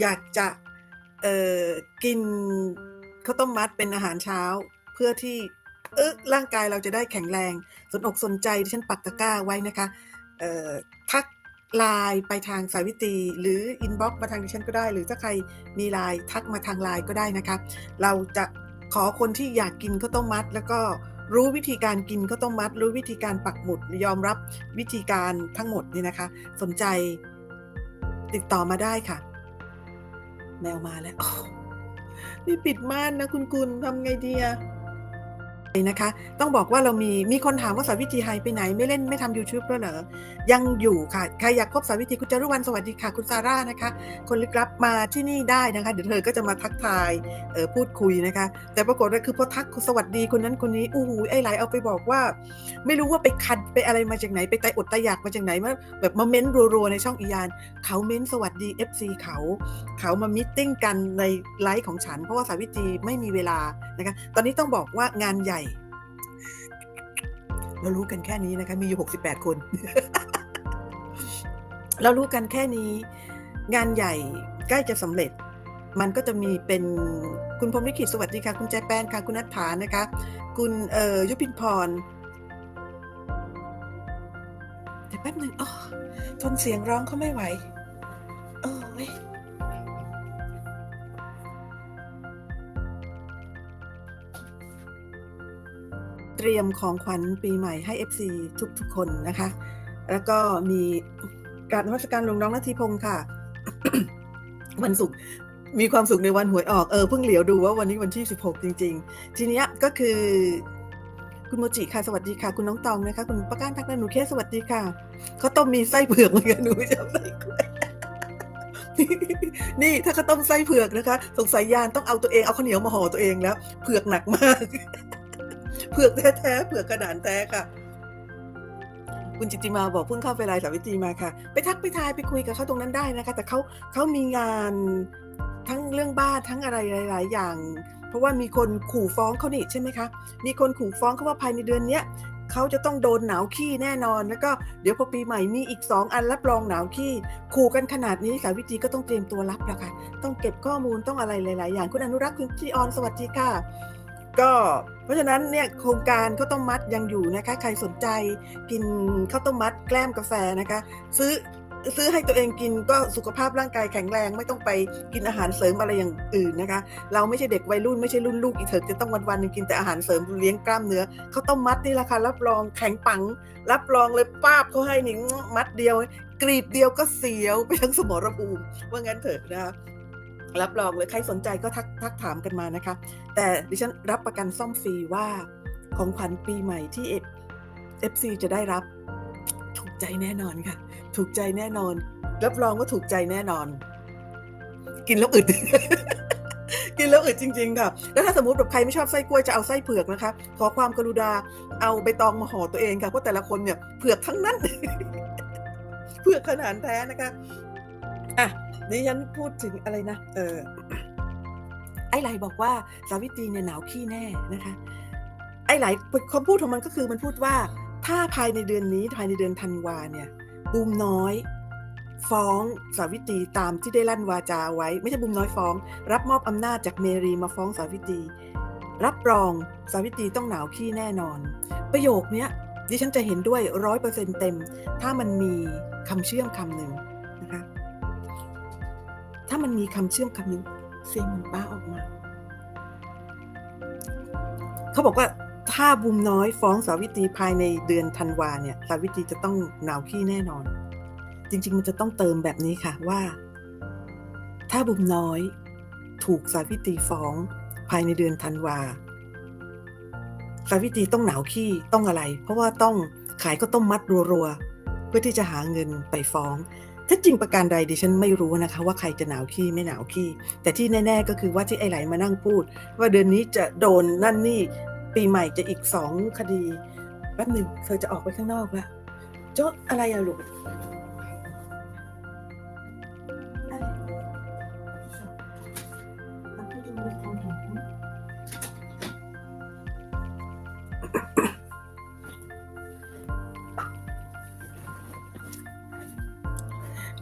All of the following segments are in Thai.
อยากจะเอ่อกินข้าวต้มมัดเป็นอาหารเช้า เพื่อที่เออร่างกายเราจะได้แข็งแรง สนอกสนใจที่ฉันปักตะกร้าไว้นะคะเอ่อทักไลน์ไปทางสายวิตรีหรืออินบ็อกมาทางดิฉันก็ได้ หรือถ้าใครมีไลน์ทักมาทางไลน์ก็ได้นะคะ เราจะขอคนที่อยากกินข้าวต้มมัด แล้วก็รู้วิธีการกินข้าวต้มมัด รู้วิธีการปักหมุดยอมรับวิธีการทั้งหมดนี่นะคะ สนใจติดต่อมาได้ค่ะ แมวมาแล้ว นี่ปิดม่านนะคุณกุลทำไงดีอะ นะคะ ต้องบอกว่าเรามีมีคนถามว่าสาวิตรีไฮไปไหน ไม่เล่นไม่ทำ YouTube แล้วเหรอ ยังอยู่ค่ะ ใครอยากพบสาวิตรีคุณจารุวรรณสวัสดีค่ะ คุณซาร่านะคะ คนลึกลับมาที่นี่ได้นะคะ เดี๋ยวเธอก็จะมาทักทายเออพูดคุยนะคะ แต่ปรากฏว่าคือพอทักสวัสดีคนนั้นคนนี้อู้หูไอ้หลเอาไปบอกว่า ไม่รู้ว่าไปคัดไปอะไรมาจากไหนไปไตอดไตอยากมาจากไหนมาแบบมาเม้นรัวๆในช่องอียานเขาเม้นสวัสดี FC เขาเขามามิทติ้งกันในไลฟ์ของฉัน เพราะว่าสาวิตรีไม่มีเวลานะคะตอนนี้ต้องบอกว่างานใหญ่ เรารู้กันแค่นี้นะคะ มีอยู่ 68 คน เรารู้กันแค่นี้ งานใหญ่ใกล้จะสำเร็จ มันก็จะมีเป็นคุณพรมลิขิตสวัสดีค่ะ คุณแจแป้นค่ะ คุณนัทฐานนะคะ คุณเอ่อยุพินพรเดี๋ยวแป๊บหนึ่งอ๋อทนเสียงร้องเขาไม่ไหวโอ้ย เตรียมของขวัญปีใหม่ให้ FC ทุกๆคนนะคะ แล้วก็มีการนมัสการหลวงน้องนาทีพงศ์ค่ะ วันศุกร์มีความสุขในวันหวยออกเออเพิ่งเหลียวดูว่าวันนี้วันที่ 16 จริง ๆ ทีนี้ก็คือคุณโมจิค่ะสวัสดีค่ะ คุณน้องตองนะคะคุณประการทักนันหนูเคสสวัสดีค่ะเขาต้มมีไส้เผือกเหมือนกันหนูไม่ชอบไส้กล้วยนี่ถ้าเขาต้มไส้เผือกนะคะ สงสัยยานต้องเอาตัวเองเอาข้าวเหนียวมาห่อตัวเองแล้ว เผือกหนักมาก เผือกแท้ๆเผือกกระดานแท้ค่ะ คุณจิตติมาบอกเพิ่งเข้าไปไลน์สาวิตรีมาค่ะ ไปทักไปทายไปคุยกับเขาตรงนั้นได้นะคะ แต่เขาเขามีงานทั้งเรื่องบ้านทั้งอะไรหลาย ๆ อย่าง เพราะว่ามีคนขู่ฟ้องเขานี่ใช่ไหมคะ มีคนขู่ฟ้องเขาว่าภายในเดือนเนี้ยเขาจะต้องโดนหนาวขี้แน่นอน แล้วก็เดี๋ยวพอปีใหม่มีอีก 2 อันรับรองหนาวขี้ขู่กันขนาดนี้สาวิตรีก็ต้องเตรียมตัวรับแล้วค่ะ ต้องเก็บข้อมูลต้องอะไรหลาย ๆ อย่างคุณอนุรักษ์คุณจีออนสวัสดีค่ะ ก็เพราะฉะนั้นเนี่ยโครงการข้าวต้มมัดยังอยู่นะคะ ใครสนใจกินข้าวต้มมัดแกล้มกาแฟนะคะ ซื้อซื้อให้ตัวเองกินก็สุขภาพร่างกายแข็งแรง ไม่ต้องไปกินอาหารเสริมอะไรอย่างอื่นนะคะ เราไม่ใช่เด็กวัยรุ่นไม่ใช่รุ่นลูกอีเถิกจะต้องวันวันๆหนึงกินแต่อาหารเสริมเลี้ยงกล้ามเนื้อข้าวต้มมัดนี่แหละค่ะรับรองแข็งปัง รับรองเลยป้าบเขาให้หนิงมัดเดียว กรีบเดียวก็เสียวไปทั้งสมรภูมิว่างั้นเถิดนะคะ รับรองเลยใครสนใจก็ทักทักถามกันมานะคะ แต่ดิฉันรับประกันซ่อมฟรีว่าของขวัญปีใหม่ที่เอฟซีจะได้รับ ถูกใจแน่นอนค่ะ ถูกใจแน่นอน รับรองว่าถูกใจแน่นอน กินแล้วอึด กินแล้วอึดจริง ๆ ค่ะ แล้วถ้าสมมติแบบใครไม่ชอบไส้กล้วยจะเอาไส้เผือกนะคะ ขอความกรุณาเอาใบตองมาห่อตัวเองค่ะเพราะแต่ละคนเนี่ยเผือกทั้งนั้น เผือกขนาดแท้นะคะอะ นี่ฉันพูดถึงอะไรนะ เออ ไอ้ไหลบอกว่าสาวิตรีเนี่ยหนาวขี้แน่นะคะ ไอ้ไหลคำพูดของมันก็คือมันพูดว่า ถ้าภายในเดือนนี้ภายในเดือนธันวาเนี่ยบูมน้อย ฟ้องสาวิตรีตามที่ได้ลั่นวาจาไว้ ไม่ใช่บูมน้อยฟ้อง รับมอบอำนาจจากเมรีมาฟ้องสาวิตรีรับรองสาวิตรีต้องหนาวขี้แน่นอน ประโยคเนี้ยดิฉันจะเห็นด้วยร้อยเปอร์เซ็นเต็ม ถ้ามันมีคำเชื่อมคำหนึ่ง ถ้ามันมีคำเชื่อมคำหนึ่งเสียงมันป้าออกมา เขาบอกว่าถ้าบุมน้อยฟ้องสาวิตรีภายในเดือนธันวาเนี่ย สาวิตรีจะต้องหนาวขี้แน่นอน จริง ๆ มันจะต้องเติมแบบนี้ค่ะว่า ถ้าบุมน้อยถูกสาวิตรีฟ้องภายในเดือนธันวา สาวิตรีต้องหนาวขี้ต้องอะไร เพราะว่าต้องขายก็ต้มมัดรัวๆ เพื่อที่จะหาเงินไปฟ้อง ถ้าจริงประการใดดิฉันไม่รู้นะคะว่าใครจะหนาวขี้ไม่หนาวขี้แต่ที่แน่ ๆ ก็คือว่าที่ไอ้ไหลมานั่งพูด ว่าเดือนนี้จะโดนนั่นนี่ปีใหม่จะอีกสองคดีแป๊บหนึ่งเธอจะออกไปข้างนอกแล้วโจ๊ะอะไรอะลูก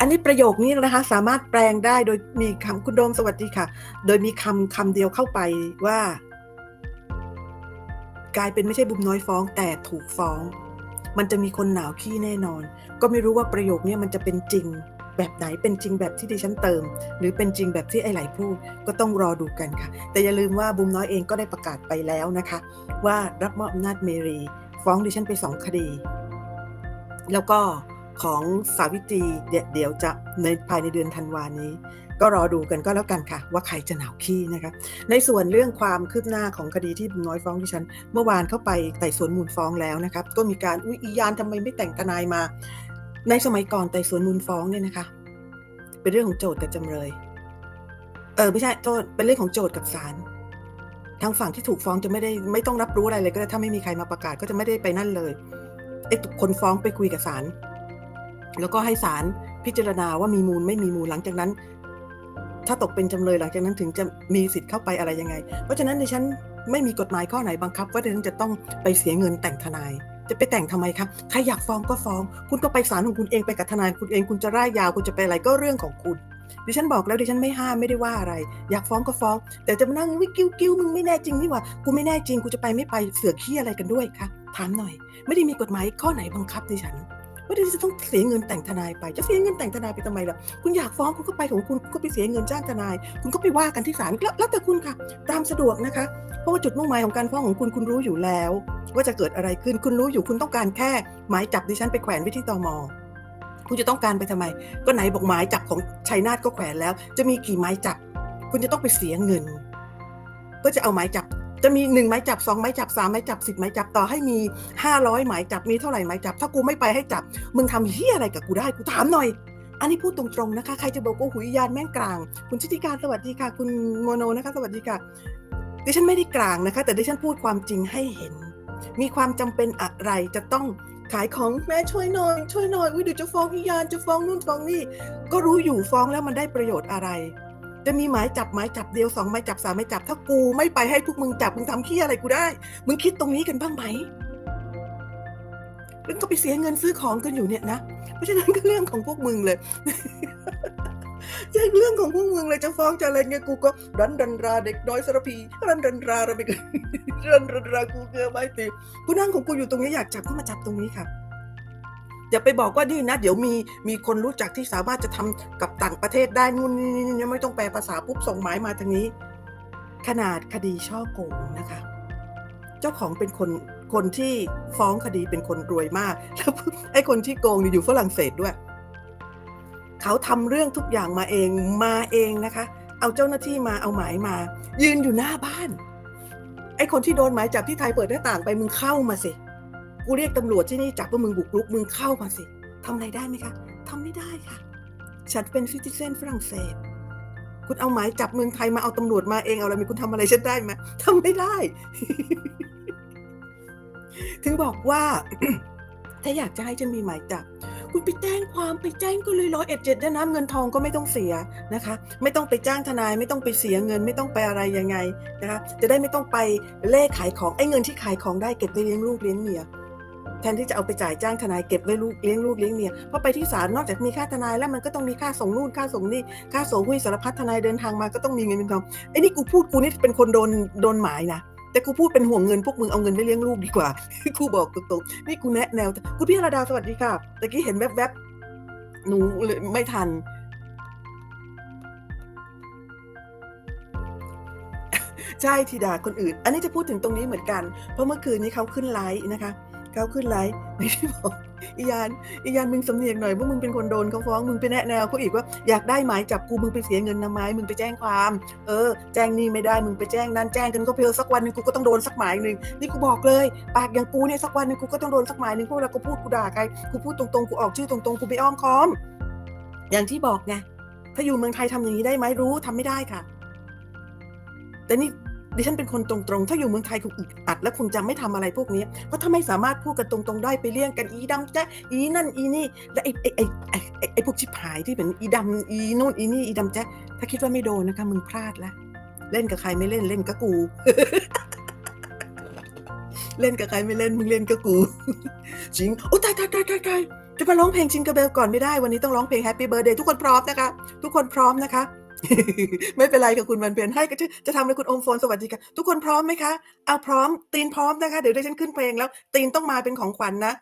อันนี้ประโยคนี้นะคะ สามารถแปลงได้โดยมีคำคุณโดมสวัสดีค่ะ โดยมีคำคำเดียวเข้าไปว่า กลายเป็นไม่ใช่บุมน้อยฟ้อง แต่ถูกฟ้อง มันจะมีคนหนาวขี้แน่นอน ก็ไม่รู้ว่าประโยคนี้มันจะเป็นจริงแบบไหนเป็นจริงแบบที่ดิฉันเติม หรือเป็นจริงแบบที่ไอ้ไหลพูดก็ต้องรอดูกันค่ะ แต่อย่าลืมว่าบุมน้อยเองก็ได้ประกาศไปแล้วนะคะ ว่ารับมอบอำนาจเมรี ฟ้องดิฉันไปสองคดี แล้วก็ ของสาวิตรีเดี๋ยวจะในภายในเดือนธันวานี้ ก็รอดูกันก็แล้วกันค่ะ ว่าใครจะหนาวขี้นะคะในส่วนเรื่องความคืบหน้าของคดีที่น้อยฟ้องดิฉัน เมื่อวานเข้าไปไต่สวนมูลฟ้องแล้วนะครับ ก็มีการอุ้ยอียานทำไมไม่แต่งทนายมา ในสมัยก่อนไต่สวนมูลฟ้องเนี่ยนะคะ เป็นเรื่องของโจทย์กับจำเลย เออไม่ใช่โทษเป็นเรื่องของโจทย์กับศาลทางฝั่งที่ถูกฟ้องจะไม่ได้ไม่ต้องรับรู้อะไรเลย ก็ได้ถ้าไม่มีใครมาประกาศก็จะไม่ได้ไปนั่นเลยไอ้คนฟ้องไปคุยกับศาล แล้วก็ให้ศาลพิจารณาว่ามีมูลไม่มีมูลหลังจากนั้น ถ้าตกเป็นจำเลยหลังจากนั้นถึงจะมีสิทธิ์เข้าไปอะไรยังไง เพราะฉะนั้นดิฉันไม่มีกฎหมายข้อไหนบังคับ ว่าดิฉันจะต้องไปเสียเงินแต่งทนาย จะไปแต่งทำไมครับใครอยากฟ้องก็ฟ้อง คุณก็ไปศาลของคุณเองไปกับทนายคุณเองคุณจะร่ายยาวคุณจะไปอะไรก็เรื่องของคุณดิฉันบอกแล้วดิฉันไม่ห้ามไม่ได้ว่าอะไร อยากฟ้องก็ฟ้อง แต่จะมานั่งวิกิ้วกิ้วมึงไม่แน่จริงนี่หว่ากูไม่แน่จริงกูจะไปไม่ไปเสือกขี้อะไรกันด้วยคะถามหน่อย ไม่ได้มีกฎหมายข้อไหนบังคับดิฉัน ว่าดิฉันจะต้องเสียเงินแต่งทนายไป จะเสียเงินแต่งทนายไปทำไมล่ะ คุณอยากฟ้องคุณก็ไปของคุณคุณก็ไปเสียเงินจ้างทนาย คุณก็ไปว่ากันที่ศาลแล้วแต่คุณค่ะ ตามสะดวกนะคะ เพราะว่าจุดมุ่งหมายของการฟ้องของคุณคุณรู้อยู่แล้ว ว่าจะเกิดอะไรขึ้นคุณรู้อยู่คุณต้องการแค่หมายจับดิฉันไปแขวนไว้ที่ตมคุณจะต้องการไปทำไม ก็ไหนบอกหมายจับของชัยนาทก็แขวนแล้ว จะมีกี่หมายจับ คุณจะต้องไปเสียเงิน เพื่อจะเอาหมายจับ จะมีหนึ่งหมายจับสองหมายจับสามหมายจับสิบหมายจับต่อให้มีห้าร้อยหมายจับมีเท่าไหร่หมายจับ ถ้ากูไม่ไปให้จับ มึงทำเฮียอะไรกับกูได้กูถามหน่อย อันนี้พูดตรงๆนะคะ ใครจะบอกว่าหุยยานแม่งกลาง คุณชิติการสวัสดีค่ะ คุณโมโนนะคะ สวัสดีค่ะดิฉันไม่ได้กลางนะคะ แต่ดิฉันพูดความจริงให้เห็น มีความจำเป็นอะไรจะต้องขายของแม่ช่วยหน่อยช่วยหน่อยอุ้ยเดี๋ยวจะฟ้องอียานจะฟ้องนู่นฟ้องนี่ก็รู้อยู่ฟ้องแล้วมันได้ประโยชน์อะไร จะมีหมายจับหมายจับเดียวสองหมายจับสามหมายจับ ถ้ากูไม่ไปให้พวกมึงจับมึงทำขี้อะไรกูได้ มึงคิดตรงนี้กันบ้างไหมแล้วก็ไปเสียเงินซื้อของกันอยู่เนี่ยนะ เพราะฉะนั้นก็เรื่องของพวกมึงเลยใช่เรื่องของพวกมึงเลยจะฟ้องจะอะไรเงี้ยกูก็รันรันราเด็กน้อยสารพีรันรันราระเบิดรันรันรากูเกลือไม่ตีกูนั่งของกูอยู่ตรงนี้อยากจับก็มาจับตรงนี้ค่ะ อย่าไปบอกว่านี่นะ เดี๋ยวมีมีคนรู้จักที่สามารถจะทำกับต่างประเทศได้นู่นนี่นี่ไม่ต้องแปลภาษาปุ๊บส่งหมายมาทางนี้ ขนาดคดีช่อโกงนะคะ เจ้าของเป็นคนคนที่ฟ้องคดีเป็นคนรวยมาก แล้วไอ้คนที่โกงอยู่ฝรั่งเศสด้วย เขาทำเรื่องทุกอย่างมาเองมาเองนะคะ เอาเจ้าหน้าที่มาเอาหมายมา ยืนอยู่หน้าบ้าน ไอ้คนที่โดนหมายจับที่ไทยเปิดหน้าต่างไปมึงเข้ามาสิ กูเรียกตำรวจที่นี่จับว่ามึงบุกรุกมึงเข้ามาสิทำอะไรได้ไหมคะทำไม่ได้ค่ะ ฉันเป็นซิติเซนฝรั่งเศส คุณเอาหมายจับเมืองไทยมาเอาตำรวจมาเองเอาอะไรมีคุณทำอะไรฉันได้ไหมทำไม่ได้ ถึงบอกว่า ถ้าอยากจะให้ฉันมีหมายจับคุณไปแจ้งความไปแจ้งก็เลยร้อยเอ็ดเจ็ดน้ำเงินทองก็ไม่ต้องเสียนะคะ ไม่ต้องไปจ้างทนายไม่ต้องไปเสียเงิน ไม่ต้องไปอะไรยังไงนะคะจะได้ไม่ต้องไปเล่ขายของไอ้เงินที่ขายของได้เก็บไว้เลี้ยงลูกเลี้ยงเมีย แทนที่จะเอาไปจ่ายจ้างทนายเก็บไว้ลูกเลี้ยงลูกเลี้ยงเมียเพราะไปที่ศาลนอกจากมีค่าทนายแล้วมันก็ต้องมีค่าส่งนู่นค่าส่งนี่ค่าส่งหุ้ยสารพัดทนายเดินทางมาก็ต้องมีเงินเป็นทองไอ้นี่กูพูดกูนี่เป็นคนโดนโดนหมายนะแต่กูพูดเป็นห่วงเงินพวกมึงเอาเงินไปเลี้ยงลูกดีกว่ากูบอกตรงๆนี่กูแนะแนวคุณพี่ระดาสวัสดีค่ะตะกี้เห็นแวบๆหนูเลยไม่ทันใช่ธิดาคนอื่น อันนี้จะพูดถึงตรงนี้เหมือนกัน เพราะเมื่อคืนนี้เขาขึ้นไลฟ์นะคะ เขาขึ้นไลฟ์ไม่ได้บอกอียานอียานมึงสำเนียกหน่อยว่ามึงเป็นคนโดนเขาฟ้องมึงไปแนะแนวเขาอีกว่าอยากได้หมายจับกูมึงไปเสียเงินทำไมมึงไปแจ้งความ เออ แจ้งนี่ไม่ได้มึงไปแจ้งนั่นแจ้งกันก็เพลสักวันหนึงกูก็ต้องโดนสักหมายหนึ่งนี่กูบอกเลย ปากอย่างกูเนี่ยสักวันหนึงกูก็ต้องโดนสักหมายหนึ่งพวกเราก็พูดกูด่าใครกูพูดตรงๆกูออกชื่อตรงๆกูไปอ้อมค้อม อย่างที่บอกไงถ้าอยู่เมืองไทยทำอย่างนี้ได้ไหมรู้ทำไม่ได้ค่ะ แต่นี่ ดิฉันเป็นคนตรงๆ ถ้าอยู่เมืองไทยคุณอึดอัด แล้วคุณจะไม่ทำอะไรพวกนี้ เพราะถ้าไม่สามารถพูดกันตรงๆ ได้ไปเลี่ยงกันอีดำแจ๊ะอีนั่นอีนี่และไอ้ไอ้ไอ้ไอ้ไอ้พวกชิบหายที่เป็นอีดำอีนู่นอีนี่อีดำแจ๊ะถ้าคิดว่าไม่โดนนะคะมึงพลาดละเล่นกับใครไม่เล่นเล่นกับกู เล่นกับใครไม่เล่นมึงเล่นกับกูจริงโอ้ตายตายตายตายตายจะมาร้องเพลง Jingle Bell ก่อนไม่ได้วันนี้ต้องร้องเพลง Happy Birthday ทุกคนพร้อมนะคะ ทุกคนพร้อมนะคะ ไม่เป็นไรค่ะคุณวันเพ็ญให้ก็จะจะทำเลยคุณอมโฟนสวัสดีค่ะ ทุกคนพร้อมไหมคะเอาพร้อมตีนพร้อมนะคะ เดี๋ยวดิฉันขึ้นเพลงแล้วตีนต้องมาเป็นของขวัญนะ